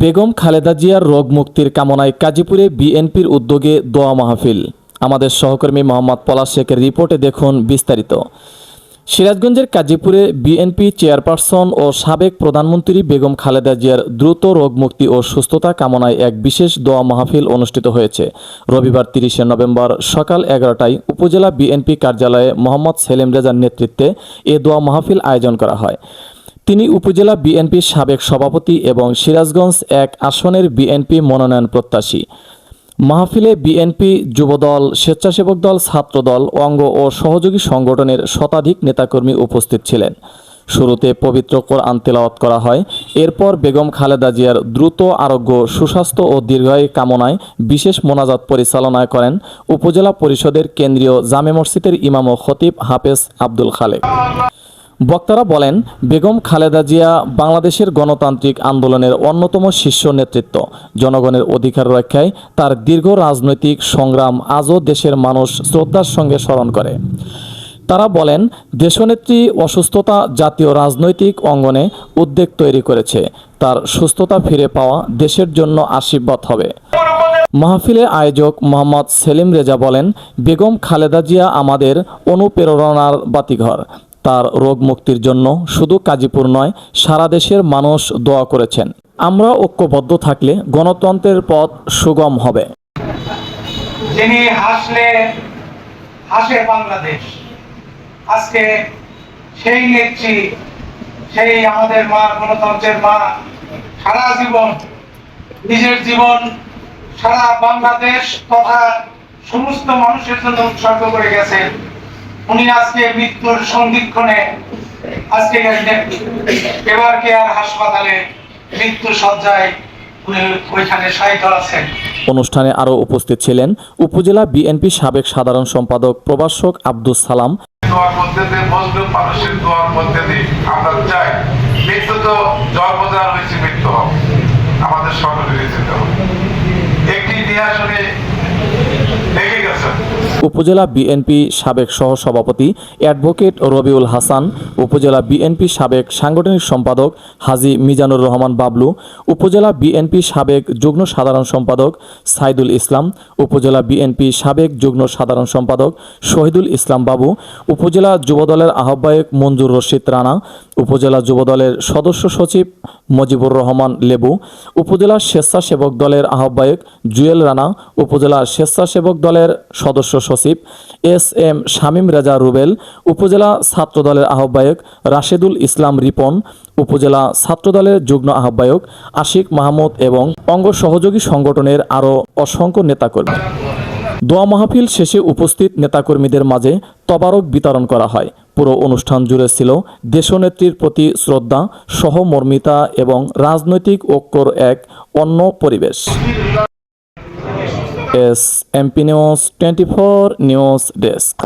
বেগম খালেদা জিয়ার রোগ মুক্তির কামনায় গাজীপুরে বিএনপির উদ্যোগে দোয়া মাহফিল। আমাদের সহকর্মী মোহাম্মদ পলাশ শেখের রিপোর্টে দেখুন বিস্তারিত। সিরাজগঞ্জের কাজীপুরে বিএনপি চেয়ারপারসন ও সাবেক প্রধানমন্ত্রী বেগম খালেদা জিয়ার দ্রুত রোগ মুক্তি ও সুস্থতা কামনায় এক বিশেষ দোয়া মাহফিল অনুষ্ঠিত হয়েছে। রবিবার তিরিশে নভেম্বর সকাল এগারোটায় উপজেলা বিএনপি কার্যালয়ে মোহাম্মদ সেলিম রেজার নেতৃত্বে এ দোয়া মাহফিল আয়োজন করা হয়। তিনি উপজেলা বিএনপির সাবেক সভাপতি এবং সিরাজগঞ্জ এক আসনের বিএনপি মনোনয়ন প্রত্যাশী। মাহফিলে বিএনপি যুবদল, স্বেচ্ছাসেবক দল, ছাত্রদল, অঙ্গ ও সহযোগী সংগঠনের শতাধিক নেতাকর্মী উপস্থিত ছিলেন। শুরুতে পবিত্র কোরআন তেলাওয়াত করা হয়। এরপর বেগম খালেদা জিয়ার দ্রুত আরোগ্য, সুস্বাস্থ্য ও দীর্ঘায়ু কামনায় বিশেষ মোনাজাত পরিচালনা করেন উপজেলা পরিষদের কেন্দ্রীয় জামে মসজিদের ইমাম ও খতিব হাফেজ আব্দুল খালেক। বক্তারা বলেন, বেগম খালেদা জিয়া বাংলাদেশের গণতান্ত্রিক আন্দোলনের অন্যতম শীর্ষ নেতৃত্ব। জনগণের অধিকার রক্ষায় তার দীর্ঘ রাজনৈতিক সংগ্রাম আজও দেশের মানুষ শ্রদ্ধার সঙ্গে স্মরণ করে। তারা বলেন, দেশনেত্রী অসুস্থতা জাতীয় রাজনৈতিক অঙ্গনে উদ্বেগ তৈরি করেছে। তার সুস্থতা ফিরে পাওয়া দেশের জন্য আশীর্বাদ হবে। মাহফিলের আয়োজক মোহাম্মদ সেলিম রেজা বলেন, বেগম খালেদা জিয়া আমাদের অনুপ্রেরণার বাতিঘর। তার রোগ মুক্তির জন্য শুধু কাজীপুর নয়, সারা দেশের মানুষ দোয়া করেছেন। আমরা ঐক্যবদ্ধ থাকলে গণতন্ত্রের পথ সুগম হবে। যিনি হাসলে, হাসে বাংলাদেশ। আজকে সেই নেত্রী, সেই আমাদের মা, গণতন্ত্রের মা, সারা জীবন, নিজের জীবন, সারা বাংলাদেশ তথা সমস্ত মানুষের জন্য উৎসর্গ করে গেছেন। উনি আজকে মৃত্যুর সন্ধিক্ষণে আজকে এবার কেয়ার হাসপাতালে মৃত্যু সজ্জায় অনুষ্ঠানে আরও উপস্থিত ছিলেন উপজেলা বিএনপি সাবেক সাধারণ সম্পাদক প্রভাষক আব্দুস সালাম। দোয়ার মধ্যে দিয়ে মজলুম মানুষের দোয়ার মধ্যে দিয়ে আমরা চাই মৃত্যু তো জন্মদান হয়েছে মৃত্যু আমাদের সকলেরই একটি ইতিহাস উপজেলা বিএনপি সাবেক সহসভাপতি অ্যাডভোকেট রবিউল হাসান, উপজেলা বিএনপি সাবেক সাংগঠনিক সম্পাদক হাজি মিজানুর রহমান বাবলু, উপজেলা বিএনপি সাবেক যুগ্ম সাধারণ সম্পাদক সাইদুল ইসলাম, উপজেলা বিএনপি সাবেক যুগ্ম সাধারণ সম্পাদক শহীদুল ইসলাম বাবু, উপজেলা যুবদলের আহ্বায়ক মঞ্জুর রশিদ রানা, উপজেলা যুবদলের সদস্য সচিব মজিবুর রহমান লেবু, উপজেলা স্বেচ্ছাসেবক দলের আহ্বায়ক জুয়েল রানা, উপজেলা স্বেচ্ছাসেবক দলের সদস্য সচিব এস এম শামীম রেজা রুবেল, উপজেলা ছাত্রদলের আহ্বায়ক রাশেদুল ইসলাম রিপন, উপজেলা ছাত্রদলের যুগ্ম আহ্বায়ক আশিক মাহমুদ এবং অঙ্গ সহযোগী সংগঠনের আরও অসংখ্য নেতাকর্মী। দোয়া মাহফিল শেষে উপস্থিত নেতাকর্মীদের মাঝে তবারক বিতরণ করা হয়। পুরো অনুষ্ঠান জুড়ে ছিল দেশনেত্রীর প্রতি শ্রদ্ধা, সহমর্মিতা এবং রাজনৈতিক ঐক্যর এক অন্য পরিবেশ। S MP news twenty four news desk.